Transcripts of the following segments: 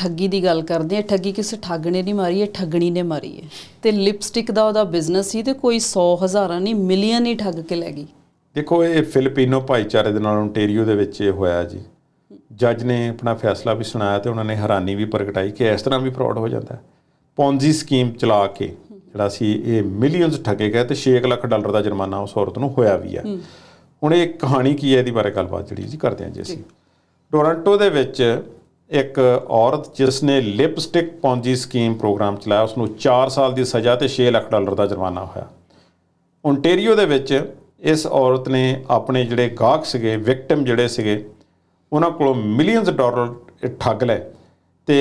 ਠੱਗੀ ਦੀ ਗੱਲ ਕਰਦੇ ਹਾਂ ਠੱਗੀ ਕਿਸੇ ਠੱਗ ਨੇ ਨਹੀਂ ਮਾਰੀ ਹੈ ਠੱਗਣੀ ਨੇ ਮਾਰੀ ਹੈ। ਤੇ ਲਿਪਸਟਿਕ ਦਾ ਉਹਦਾ ਬਿਜ਼ਨਸ ਸੀ ਤੇ ਕੋਈ 100 ਹਜ਼ਾਰਾਂ ਨਹੀਂ ਮਿਲੀਅਨ ਹੀ ਠੱਗ ਕੇ ਲੈ ਗਈ। ਦੇਖੋ ਇਹ ਫਿਲੀਪੀਨੋ ਭਾਈਚਾਰੇ ਦੇ ਨਾਲ ਓਨਟਾਰੀਓ ਦੇ ਵਿੱਚ ਇਹ ਹੋਇਆ ਜੀ। ਜੱਜ ਨੇ ਆਪਣਾ ਫੈਸਲਾ ਵੀ ਸੁਣਾਇਆ ਤੇ ਉਹਨਾਂ ਨੇ ਹੈਰਾਨੀ ਵੀ ਪ੍ਰਗਟਾਈ ਕਿ ਇਸ ਤਰ੍ਹਾਂ ਵੀ ਫਰਾਡ ਹੋ ਜਾਂਦਾ ਹੈ। ਪੌਂਜੀ ਸਕੀਮ ਚਲਾ ਕੇ ਜਿਹੜਾ ਸੀ ਇਹ ਮਿਲੀਅਨਸ ਠੱਗੇ ਗਏ ਤੇ 6 ਲੱਖ ਡਾਲਰ ਦਾ ਜੁਰਮਾਨਾ ਉਸ ਔਰਤ ਨੂੰ ਹੋਇਆ ਵੀ ਹੈ। ਹੁਣ ਇਹ ਕਹਾਣੀ ਕੀ ਹੈ ਇਹਦੀ ਬਾਰੇ ਗੱਲਬਾਤ ਜਿਹੜੀ ਜੀ ਕਰਦੇ ਹਾਂ ਜੀ ਅਸੀਂ। ਟੋਰਾਂਟੋ ਦੇ ਵਿੱਚ ਇੱਕ ਔਰਤ ਜਿਸ ਨੇ ਲਿਪਸਟਿਕ ਪੌਂਜੀ ਸਕੀਮ ਪ੍ਰੋਗਰਾਮ ਚਲਾਇਆ ਉਸ ਨੂੰ 4 ਸਾਲ ਦੀ ਸਜ਼ਾ ਤੇ 6 ਲੱਖ ਡਾਲਰ ਦਾ ਜੁਰਮਾਨਾ ਹੋਇਆ। ਓਨਟੇਰੀਓ ਦੇ ਵਿੱਚ ਇਸ ਔਰਤ ਨੇ ਆਪਣੇ ਜਿਹੜੇ ਗਾਹਕ ਸੀਗੇ, ਵਿਕਟਮ ਜਿਹੜੇ ਸੀਗੇ, ਉਹਨਾਂ ਕੋਲੋਂ ਮਿਲੀਅਨਸ ਡਾਲਰ ਠੱਗ ਲਏ ਤੇ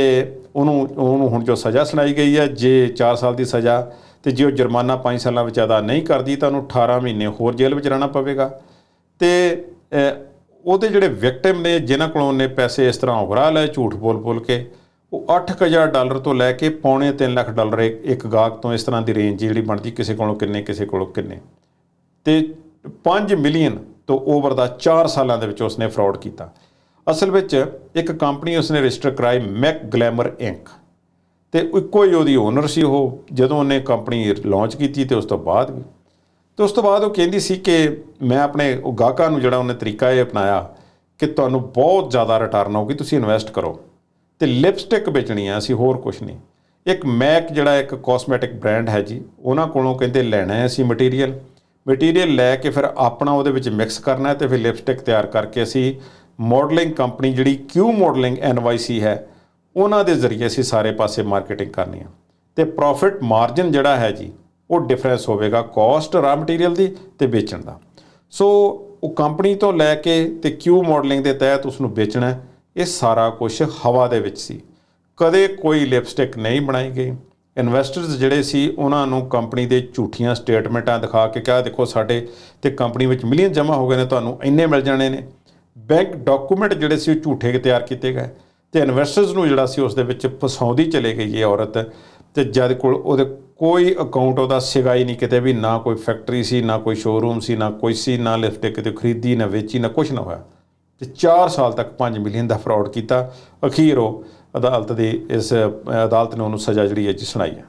ਉਹਨੂੰ ਉਹਨੂੰ ਹੁਣ ਜੋ ਸਜ਼ਾ ਸੁਣਾਈ ਗਈ ਹੈ, ਜੇ 4 ਸਾਲ ਦੀ ਸਜ਼ਾ ਤੇ ਜੇ ਉਹ ਜੁਰਮਾਨਾ 5 ਸਾਲਾਂ ਵਿੱਚ ਅਦਾ ਨਹੀਂ ਕਰਦੀ ਤਾਂ ਉਹਨੂੰ 18 ਮਹੀਨੇ ਹੋਰ ਜੇਲ੍ਹ ਵਿੱਚ ਰਹਿਣਾ ਪਵੇਗਾ। ਤੇ ਉਹਦੇ ਜਿਹੜੇ ਵਿਕਟਿਮ ਨੇ, ਜਿਨ੍ਹਾਂ ਕੋਲੋਂ ਉਹਨੇ ਪੈਸੇ ਇਸ ਤਰ੍ਹਾਂ ਉਗਰਾ ਲਏ, ਝੂਠ ਬੋਲ-ਬੋਲ ਕੇ, ਉਹ 8000 ਡਾਲਰ ਤੋਂ ਲੈ ਕੇ ਪੌਣੇ 3 ਲੱਖ ਡਾਲਰ ਇੱਕ ਗਾਹਕ ਤੋਂ ਇਸ ਤਰ੍ਹਾਂ ਦੀ ਰੇਂਜ ਜਿਹੜੀ ਬਣਦੀ, ਕਿਸੇ ਕੋਲੋਂ ਕਿੰਨੇ, ਕਿਸੇ ਕੋਲੋਂ ਕਿੰਨੇ। ਤੇ 5 ਮਿਲੀਅਨ ਤੋਂ ਓਵਰ ਦਾ 4 ਸਾਲਾਂ ਦੇ ਵਿੱਚ ਉਸਨੇ ਫਰਾਡ ਕੀਤਾ। ਅਸਲ ਵਿੱਚ ਇੱਕ ਕੰਪਨੀ ਉਸਨੇ ਰਜਿਸਟਰ ਕਰਾਈ ਮੈਕ ਗਲੈਮਰ ਇੰਕ। ਤੇ ਇੱਕੋ ਹੀ ਉਹਦੀ ਓਨਰ ਸੀ ਉਹ, ਜਦੋਂ ਉਹਨੇ ਕੰਪਨੀ ਲਾਂਚ ਕੀਤੀ ਤੇ ਉਸ ਤੋਂ ਬਾਅਦ ਵੀ। ਤੇ ਉਸ ਤੋਂ ਬਾਅਦ ਉਹ ਕਹਿੰਦੀ ਸੀ ਕਿ ਮੈਂ ਆਪਣੇ ਉਹ ਗਾਹਕਾਂ ਨੂੰ ਜਿਹੜਾ ਉਹਨੇ ਤਰੀਕਾ ਇਹ ਅਪਣਾਇਆ ਕਿ ਤੁਹਾਨੂੰ ਬਹੁਤ ਜ਼ਿਆਦਾ ਰਿਟਰਨ ਆਊਗੀ, ਤੁਸੀਂ ਇਨਵੈਸਟ ਕਰੋ। ਤੇ ਲਿਪਸਟਿਕ ਵੇਚਣੀ ਆ, ਅਸੀਂ ਹੋਰ ਕੁਝ ਨਹੀਂ। ਇੱਕ ਮੈਕ ਜਿਹੜਾ ਇੱਕ ਕਾਸਮੈਟਿਕ ਬ੍ਰਾਂਡ ਹੈ ਜੀ, ਉਹਨਾਂ ਕੋਲੋਂ ਕਹਿੰਦੇ ਲੈਣਾ ਹੈ ਅਸੀਂ ਮਟੀਰੀਅਲ ਮਟੀਰੀਅਲ ਲੈ ਕੇ ਫਿਰ ਆਪਣਾ ਉਹਦੇ ਵਿੱਚ ਮਿਕਸ ਕਰਨਾ ਹੈ ਤੇ ਫਿਰ ਲਿਪਸਟਿਕ ਤਿਆਰ ਕਰਕੇ ਅਸੀਂ ਮਾਡਲਿੰਗ ਕੰਪਨੀ ਜਿਹੜੀ ਕਿਊ ਮਾਡਲਿੰਗ ਐਨਵਾਈਸੀ ਹੈ, ਉਹਨਾਂ ਦੇ ਜ਼ਰੀਏ ਅਸੀਂ ਸਾਰੇ ਪਾਸੇ ਮਾਰਕੀਟਿੰਗ ਕਰਨੀ ਆ। ਤੇ ਪ੍ਰੋਫਿਟ ਮਾਰਜਨ ਜਿਹੜਾ ਹੈ ਜੀ ਉਹ ਡਿਫਰੈਂਸ ਹੋਵੇਗਾ ਕਾਸਟ ਰਾ ਮਟੀਰੀਅਲ ਦੀ ਤੇ ਵੇਚਣ ਦਾ। ਸੋ ਉਹ ਕੰਪਨੀ ਤੋਂ ਲੈ ਕੇ ਤੇ ਕਿਊ ਮਾਡਲਿੰਗ ਦੇ ਤਹਿਤ ਉਸ ਨੂੰ ਵੇਚਣਾ ਇਹ ਸਾਰਾ ਕੁਝ ਹਵਾ ਦੇ ਵਿੱਚ ਸੀ। ਕਦੇ ਕੋਈ ਲਿਪਸਟਿਕ ਨਹੀਂ ਬਣਾਈ ਗਈ। ਇਨਵੈਸਟਰਸ ਜਿਹੜੇ ਸੀ, ਉਹਨਾਂ ਨੂੰ ਕੰਪਨੀ ਦੇ ਝੂਠੀਆਂ ਸਟੇਟਮੈਂਟਾਂ ਦਿਖਾ ਕੇ ਕਿਹਾ, ਦੇਖੋ ਸਾਡੇ ਤੇ ਕੰਪਨੀ ਵਿੱਚ ਮਿਲੀਅਨ ਜਮ੍ਹਾਂ ਹੋ ਗਏ ਨੇ, ਤੁਹਾਨੂੰ ਇੰਨੇ ਮਿਲ ਜਾਣੇ ਨੇ। ਬੈਂਕ ਡਾਕੂਮੈਂਟ ਜਿਹੜੇ ਸੀ, ਉਹ ਝੂਠੇ ਤਿਆਰ ਕੀਤੇ ਗਏ। ਤੇ ਇਨਵੈਸਟਰਸ ਨੂੰ ਜਿਹੜਾ ਸੀ, ਉਸ ਦੇ ਵਿੱਚ ਫਸਾਉਂਦੀ ਚਲੇ ਗਈ ਇਹ ਔਰਤ। ਤੇ ਜਦ ਕੋਲ ਉਹਦੇ ਕੋਈ ਅਕਾਊਂਟ ਉਹਦਾ ਸੀਗਾ ਹੀ ਨਹੀਂ, ਕਿਤੇ ਵੀ ਨਾ ਕੋਈ ਫੈਕਟਰੀ ਸੀ, ਨਾ ਕੋਈ ਸ਼ੋਰੂਮ ਸੀ, ਨਾ ਕੋਈ ਸੀ, ਨਾ ਲਿਫਟ ਕਿਤੇ ਖਰੀਦੀ, ਨਾ ਵੇਚੀ, ਨਾ ਕੁਝ ਨਾ ਹੋਇਆ। ਤੇ 4 ਸਾਲ ਤੱਕ 5 ਮਿਲੀਅਨ ਦਾ ਫਰਾਡ ਕੀਤਾ। ਅਖੀਰ ਉਹ ਅਦਾਲਤ ਦੀ ਇਸ ਅਦਾਲਤ ਨੇ ਉਹਨੂੰ ਸਜ਼ਾ ਜਿਹੜੀ ਹੈ ਜੀ ਸੁਣਾਈ ਹੈ।